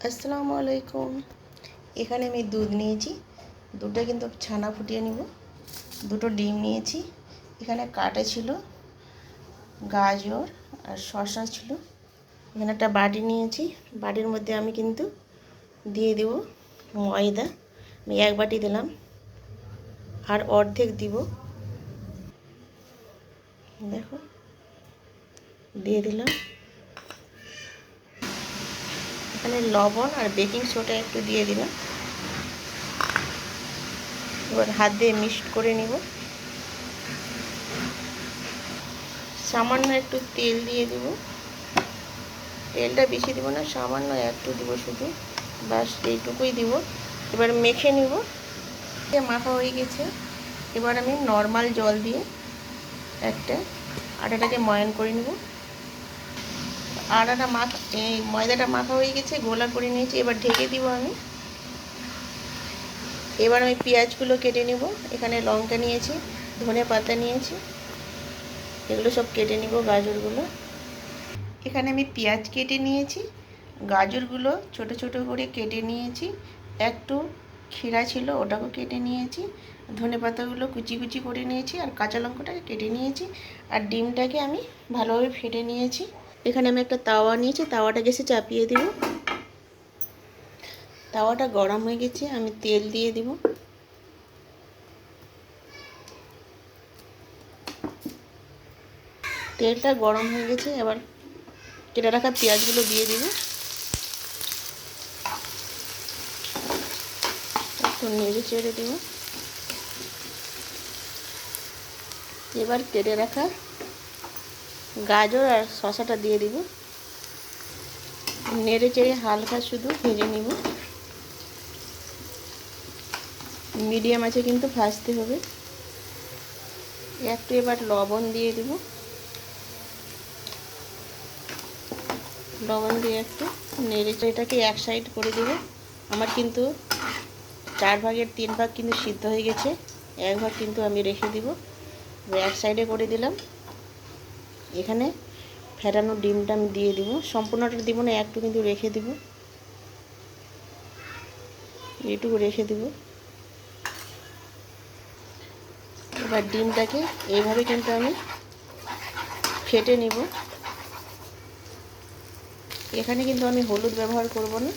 আসসালামু আলাইকুম। এখানে আমি দুধ নিয়েছি। দুধটা কিন্তু ছানা ফুটিয়ে নিব। দুটো ডিম নিয়েছি। এখানে কাটা ছিল গাজর আর শসা ছিল। এখানে একটা বাটি নিয়েছি। বাটির মধ্যে আমি কিন্তু দিয়ে দেব ময়দা। আমি এক বাটি দিলাম। আর অর্ধেক দিব। দেখো। দিয়ে দিলাম। এখানে লবণ আর বেকিং সোডা একটু দিয়ে দিলাম। এবার হাত দিয়ে মিক্সড করে নিব। সামান্য একটু তেল দিয়ে দিব। তেলটা বেশি দিব না, সামান্য একটু দিব শুধু। বাস এইটুকুই দিব। এবার মেখে নিব। মাখা হয়ে গেছে। এবার আমি নর্মাল জল দিয়ে একটা আটাটাকে ময়ন করে নেব। আটাটা মাখা এই ময়দাটা মাখা হয়ে গেছে, গোলা করে নিয়েছি, এবার ঢেকে দিব আমি। এবার আমি পেঁয়াজগুলো কেটে নেব, এখানে লঙ্কা নিয়েছি, ধনে পাতা নিয়েছি, এগুলো সব কেটে নিব গাজরগুলো। এখানে আমি পেঁয়াজ কেটে নিয়েছি, গাজরগুলো ছোট ছোট করে কেটে নিয়েছি, একটু ক্ষীরা ছিল ওটাকেও কেটে নিয়েছি, ধনে পাতাগুলো কুচি কুচি করে নিয়েছি, আর কাঁচা লঙ্কাটাকে কেটে নিয়েছি, আর ডিমটাকে আমি ভালোভাবে ফেটে নিয়েছি। এখানে আমি একটা তাওয়া নিয়েছি, তাওয়াটা গেছে চাপিয়ে দিব। তাওয়াটা গরম হয়ে গেছে, আমি তেল দিয়ে দিব। তেলটা গরম হয়ে গেছে, এবার কেটে রাখা পেঁয়াজগুলো দিয়ে দিব। একটু নেড়ে চেড়ে দেব। এবার কেটে রাখা গাজর আর শশাটা দিয়ে দিব। নেড়ে চেড়ে হালকা শুধু ভেজে নিব। মিডিয়াম আছে কিন্তু ভাজতে হবে। একটু এবার লবণ দিয়ে দিব। লবণ দিয়ে একটু নেড়ে এটাকে এক সাইড করে দেব। আমার কিন্তু চার ভাগের তিন ভাগ কিন্তু সিদ্ধ হয়ে গেছে। এক ভাগ কিন্তু আমি রেখে দিব। এক সাইডে করে দিলাম। এখানে ফেটানো ডিমটা আমি দিয়ে দিব। সম্পূর্ণটা দিব না, একটু কিন্তু রেখে দিব। এইটুকু রেখে দিব। এবার ডিমটাকে এইভাবে কিন্তু আমি ফেটে নিব। এখানে কিন্তু আমি হলুদ ব্যবহার করব না।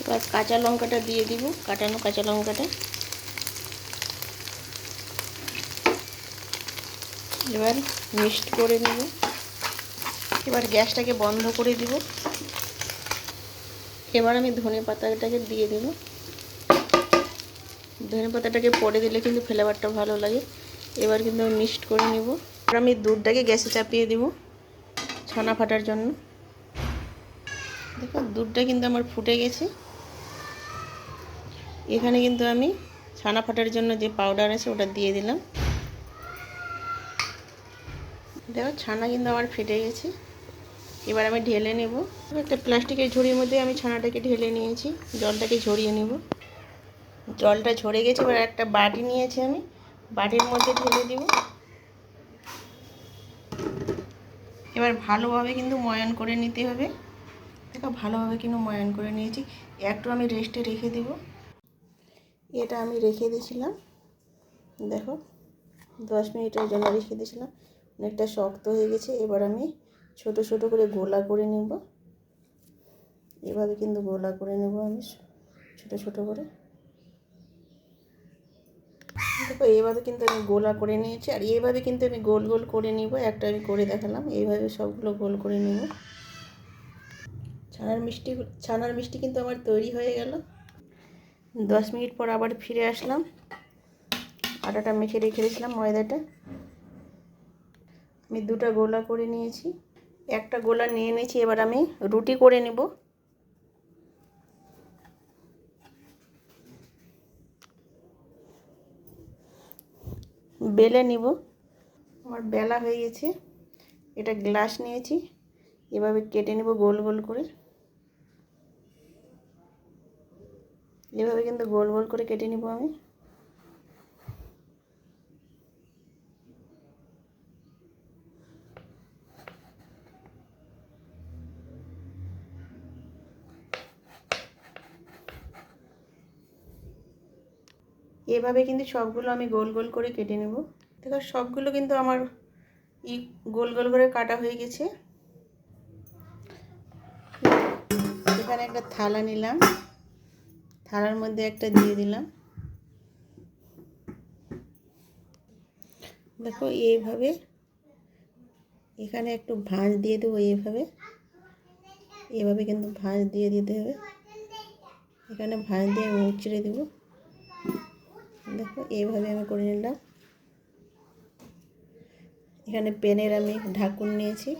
এবার কাঁচা লঙ্কাটা দিয়ে দিব, কাটানো কাঁচা লঙ্কাটা। এবার মিক্সড করে নেব। এবার গ্যাসটাকে বন্ধ করে দিব। এবার আমি ধনে পাতাটাকে দিয়ে দেব। ধনে পাতাটাকে পরে দিলে কিন্তু ফ্লেভারটা ভালো লাগে। এবার কিন্তু আমি মিক্সড করে নেব। এবার আমি দুধটাকে গ্যাসে চাপিয়ে দেব ছানা ফাটার জন্য। দেখো, দুধটা কিন্তু আমার ফুটে গেছে। এখানে কিন্তু আমি ছানা ফাটার জন্য যে পাউডার আছে ওটা দিয়ে দিলাম। দেখো, ছানা কিন্তু আমার ফেটে গেছে। এবার আমি ঢেলে নেব। একটা প্লাস্টিকের ঝুড়ির মধ্যে আমি ছানাটাকে ঢেলে নিয়েছি। জলটাকে ঝরিয়ে নেব। জলটা ঝরে গেছে, এবার একটা বাটি নিয়েছি আমি। বাটির মধ্যে ঢেলে দিব। এবার ভালোভাবে কিন্তু ময়ান করে নিতে হবে। দেখো, ভালোভাবে কিন্তু ময়ান করে নিয়েছি। একটু আমি রেস্টে রেখে দিব। এটা আমি রেখে দিয়েছিলাম। দেখো, দশ মিনিটের জন্য রেখে দিয়েছিলাম। অনেকটা শক্ত হয়ে গেছে, এবার আমি ছোট ছোট করে গোলা করে নেব। এভাবে কিন্তু গোলা করে নেব আমি ছোট ছোট করে। দেখো এইভাবে কিন্তু আমি গোলা করে নিয়েছি, আর এইভাবে কিন্তু আমি গোল গোল করে নিব, একটা আমি করে দেখালাম এইভাবে সবগুলো গোল করে নেব। ছানার মিষ্টি ছানার মিষ্টি কিন্তু আমার তৈরি হয়ে গেল। দশ মিনিট পর আবার ফিরে আসলাম। আটাটা মেখে রেখে দিয়েছিলাম ময়দাটা। আমি দুটো গোলা করে নিয়েছি। একটা গোলা নিয়ে নিয়েছি, এবার আমি রুটি করে নেব। বেলে নিব। আমার বেলা হয়ে গেছে, এটা গ্লাস নিয়েছি, এভাবে কেটে নেব গোল গোল করে। এভাবে কিন্তু গোল গোল করে কেটে নিব আমি। এভাবে কিন্তু সবগুলো আমি গোল গোল করে কেটে নেব। দেখো, সবগুলো কিন্তু আমার ই গোল গোল করে কাটা হয়ে গেছে। এখানে একটা থালা নিলাম। থালার মধ্যে একটা দিয়ে দিলাম। দেখো, এইভাবে এখানে একটু ভাঁজ দিয়ে দেবো এইভাবে। এভাবে কিন্তু ভাঁজ দিয়ে দিতে হবে। এখানে ভাঁজ দিয়ে মুচড়ে দেবো। দেখো, এইভাবে আমি করে নিলাম। এখানে পেনের আমি ঢাকুন নিয়েছি।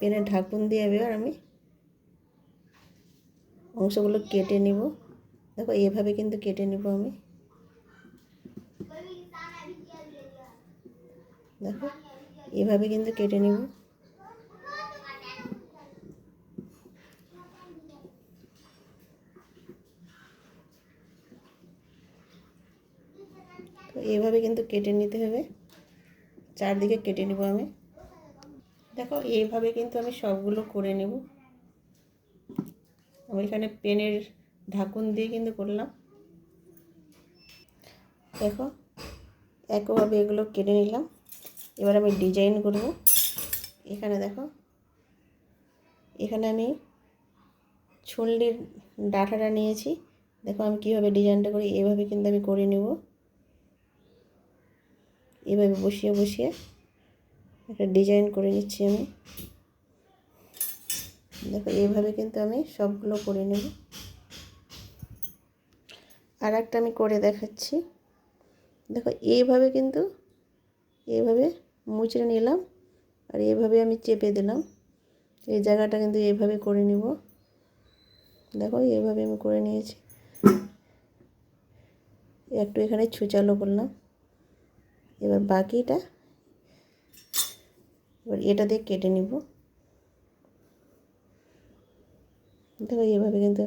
পেনের ঢাকুন দিয়ে এবার আমি অংশগুলো কেটে নিব। দেখো এভাবে কিন্তু কেটে নিব আমি। দেখো এভাবে কিন্তু কেটে নিব। এইভাবে কিন্তু কেটে নিতে হবে। চারদিকে কেটে নেব আমি। দেখো, এইভাবে কিন্তু আমি সবগুলো করে নেব। আমি এখানে পেনের ঢাকুন দিয়ে কিন্তু করলাম। দেখো একইভাবে এগুলো কেটে নিলাম। এবার আমি ডিজাইন করব। এখানে দেখো, এখানে আমি ছুললির ডাঁটাটা নিয়েছি। দেখো, আমি কীভাবে ডিজাইনটা করি, এভাবে কিন্তু আমি করে নেব। এভাবে বসিয়ে বসিয়ে একটা ডিজাইন করে নিচ্ছি আমি। দেখো, এইভাবে কিন্তু আমি সবগুলো করে নেব। আর একটা আমি করে দেখাচ্ছি। দেখো, এইভাবে কিন্তু এইভাবে মুচড়ে নিলাম আর এইভাবে আমি চেপে দিলাম। এই জায়গাটা কিন্তু এইভাবে করে নিব। দেখো, এইভাবে আমি করে নিয়েছি। একটু এখানে ছুচালো করলাম এবার বাকিটা, এবার এটা দিয়ে কেটে নিব। দেখো এভাবে কিন্তু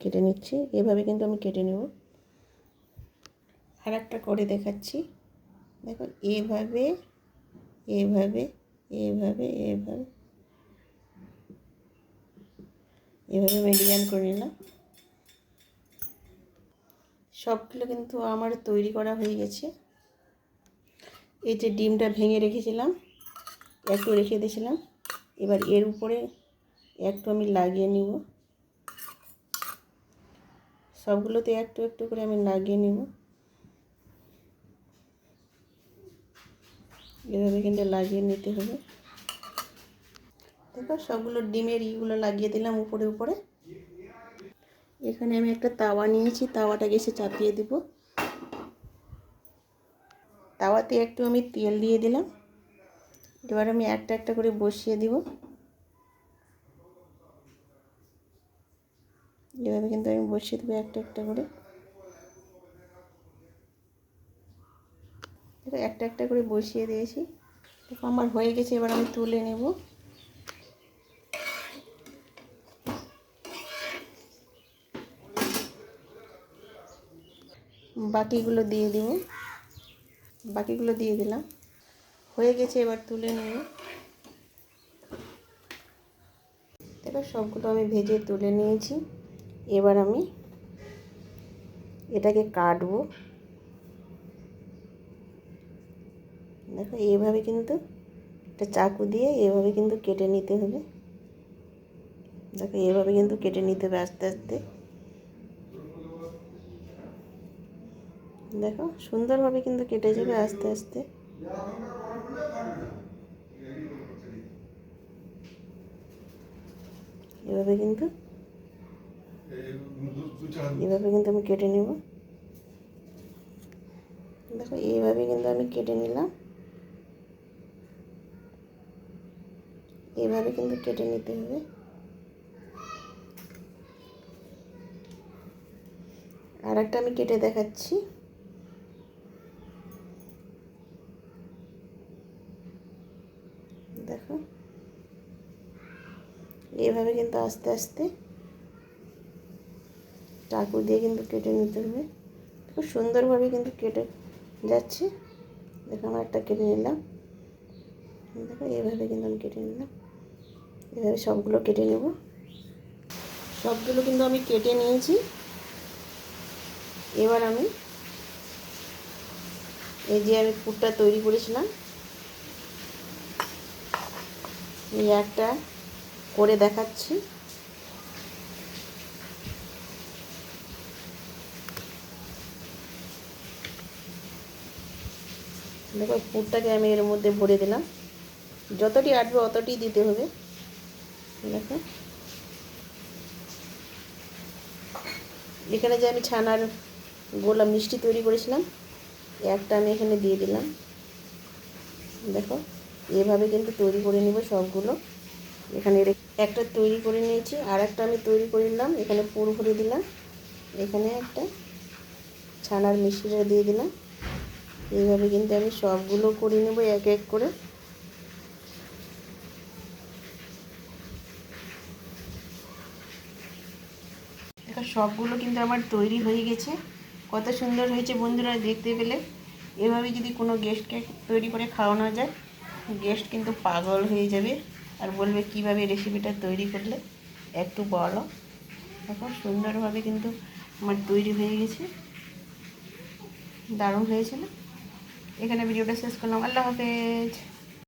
কেটে নিচ্ছি, এভাবে কিন্তু আমি কেটে নেব। আর একটা করে দেখাচ্ছি। দেখো এভাবে এভাবে এভাবে এভাবে। এভাবে আমি ডিজাইন করে নিলাম। সবগুলো কিন্তু আমার তৈরি করা হয়ে গেছে। এই যে ডিমটা ভেঙে রেখেছিলাম, একটু রেখে দিয়েছিলাম। এবার এর উপরে একটু আমি লাগিয়ে নিব। সবগুলোতে একটু একটু করে আমি লাগিয়ে নিব। এভাবে কিন্তু লাগিয়ে নিতে হবে। দেখো সবগুলো ডিমের ইগুলো লাগিয়ে দিলাম উপরে উপরে। এখানে আমি একটা তাওয়া নিয়েছি তাওয়াটা গেছে চাপিয়ে দেব। তাওয়াতে একটু আমি তেল দিয়ে দিলাম। এবার আমি একটা একটা করে বসিয়ে দিব। এভাবে কিন্তু আমি বসিয়ে দেবো একটা একটা করে। একটা একটা করে বসিয়ে দিয়েছি। আমার হয়ে গেছে, এবার আমি তুলে নেব। বাকিগুলো দিয়ে দেব। বাকিগুলো দিয়ে দিলাম। হয়ে গেছে এবার তুলে নেব। দেখো সবগুলো আমি ভেজে তুলে নিয়েছি। এবার আমি এটাকে কাটবো। দেখো, এইভাবে কিন্তু একটা চাকু দিয়ে এভাবে কিন্তু কেটে নিতে হবে। দেখো এভাবে কিন্তু কেটে নিতে হবে আস্তে আস্তে। দেখো, সুন্দরভাবে কিন্তু কেটে যাবে আস্তে আস্তে। এভাবে কিন্তু এভাবে কিন্তু আমি কেটে নেব। দেখো, এইভাবে কিন্তু আমি কেটে নিলাম। এইভাবে কিন্তু কেটে নিতে হবে। আর একটা আমি কেটে দেখাচ্ছি দেখো এইভাবে কিন্তু আস্তে আস্তে চাকু দিয়ে কিন্তু কেটে নিতে হবে। খুব সুন্দরভাবে কিন্তু কেটে যাচ্ছে। দেখো আমার একটা কেটে নিলাম। দেখো এইভাবে কিন্তু আমি কেটে নিলাম। এভাবে সবগুলো কেটে নেব। সবগুলো কিন্তু আমি কেটে নিয়েছি। এবার আমি এই যে আমি পুরটা তৈরি করেছিলাম, এই একটা করে দেখাচ্ছি। দেখো পুরটাকে আমি এর মধ্যে ভরে দিলাম। যতটি আটবে অতটি দিতে হবে। দেখো। এখানে যে আমি ছানার গোলা মিষ্টি তৈরি করেছিলাম একটা আমি এখানে দিয়ে দিলাম। দেখো, এভাবে কিন্তু তৈরি করে নেব সবগুলো। এখানে একটা তৈরি করে নিয়েছি আর একটা আমি তৈরি করে নিলাম। এখানে পুর ভরে দিলাম। এখানে একটা ছানার মিষ্টিটা দিয়ে দিলাম। এইভাবে কিন্তু আমি সবগুলো করে নেব এক এক করে। সবগুলো কিন্তু আমার তৈরি হয়ে গেছে। কত সুন্দর হয়েছে বন্ধুরা, দেখতে পেলে। এভাবে যদি কোনো গেস্টকে তৈরি করে খাওয়ানো যায় গেস্ট কিন্তু পাগল হয়ে যাবে। আর বলবে কীভাবে রেসিপিটা তৈরি করলে একটু বলো এখন সুন্দরভাবে কিন্তু আমার তৈরি হয়ে গেছে। দারুণ হয়েছে না এখানে ভিডিওটা শেষ করলাম। আল্লাহ হাফেজ।